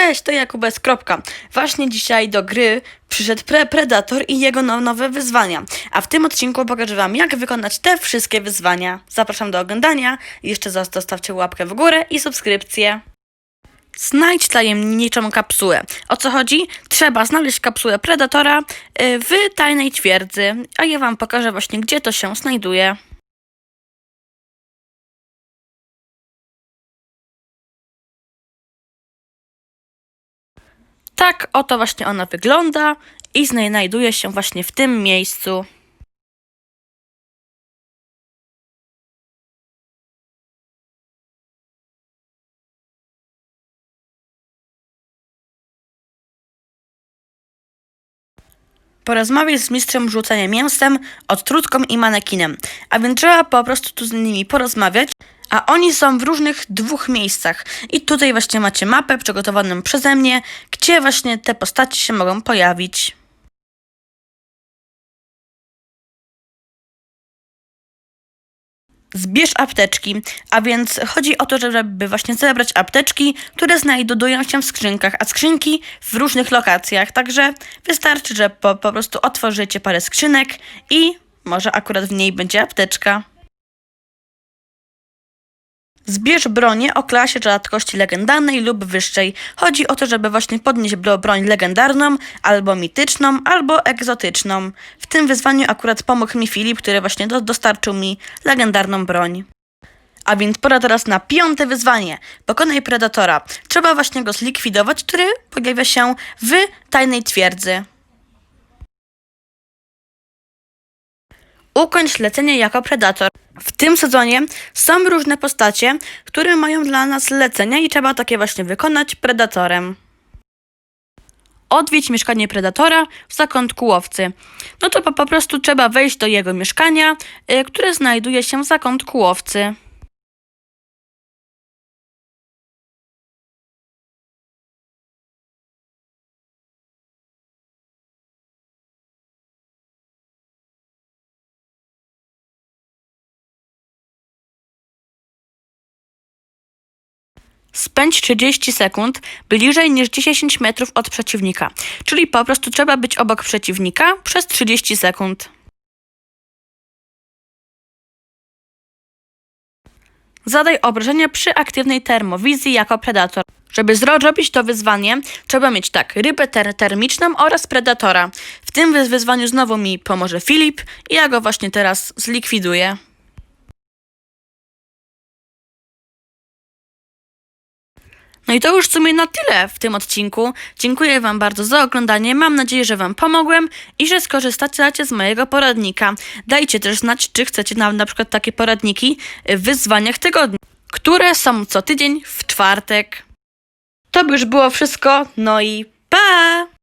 Cześć, to Jakubes. Kropka. Właśnie dzisiaj do gry przyszedł pre Predator i jego no nowe wyzwania. A w tym odcinku pokażę Wam, jak wykonać te wszystkie wyzwania. Zapraszam do oglądania. Jeszcze zostawcie łapkę w górę i subskrypcję. Znajdź tajemniczą kapsułę. O co chodzi? Trzeba znaleźć kapsułę Predatora y, w tajnej twierdzy, a ja Wam pokażę właśnie, gdzie to się znajduje. Tak oto właśnie ona wygląda i znajduje się właśnie w tym miejscu. Porozmawiaj z mistrzem rzucania mięsem, odtrutką i manekinem. A więc trzeba po prostu tu z nimi porozmawiać. A oni są w różnych dwóch miejscach. I tutaj właśnie macie mapę przygotowaną przeze mnie, gdzie właśnie te postacie się mogą pojawić. Zbierz apteczki, a więc chodzi o to, żeby właśnie zebrać apteczki, które znajdują się w skrzynkach, a skrzynki w różnych lokacjach. Także wystarczy, że po, po prostu otworzycie parę skrzynek i może akurat w niej będzie apteczka. Zbierz bronię o klasie rzadkości legendarnej lub wyższej. Chodzi o to, żeby właśnie podnieść bro- broń legendarną, albo mityczną, albo egzotyczną. W tym wyzwaniu akurat pomógł mi Filip, który właśnie do- dostarczył mi legendarną broń. A więc pora teraz na piąte wyzwanie. Pokonaj Predatora. Trzeba właśnie go zlikwidować, który pojawia się w tajnej twierdzy. Ukończ lecenie jako Predator. W tym sezonie są różne postacie, które mają dla nas lecenia i trzeba takie właśnie wykonać Predatorem. Odwiedź mieszkanie Predatora w zakątku łowcy. No to po, po prostu trzeba wejść do jego mieszkania, y, które znajduje się w zakątku łowcy. Spędź 30 sekund bliżej niż 10 metrów od przeciwnika. Czyli po prostu trzeba być obok przeciwnika przez 30 sekund. Zadaj obrażenia przy aktywnej termowizji jako predator. Żeby zrobić to wyzwanie, trzeba mieć tak, rybę ter termiczną oraz predatora. W tym wyz- wyzwaniu znowu mi pomoże Filip i ja go właśnie teraz zlikwiduję. No i to już w sumie na tyle w tym odcinku. Dziękuję Wam bardzo za oglądanie. Mam nadzieję, że Wam pomogłem i że skorzystacie z mojego poradnika. Dajcie też znać, czy chcecie na, na przykład takie poradniki w wyzwaniach tygodnia, które są co tydzień w czwartek. To by już było wszystko. No i pa!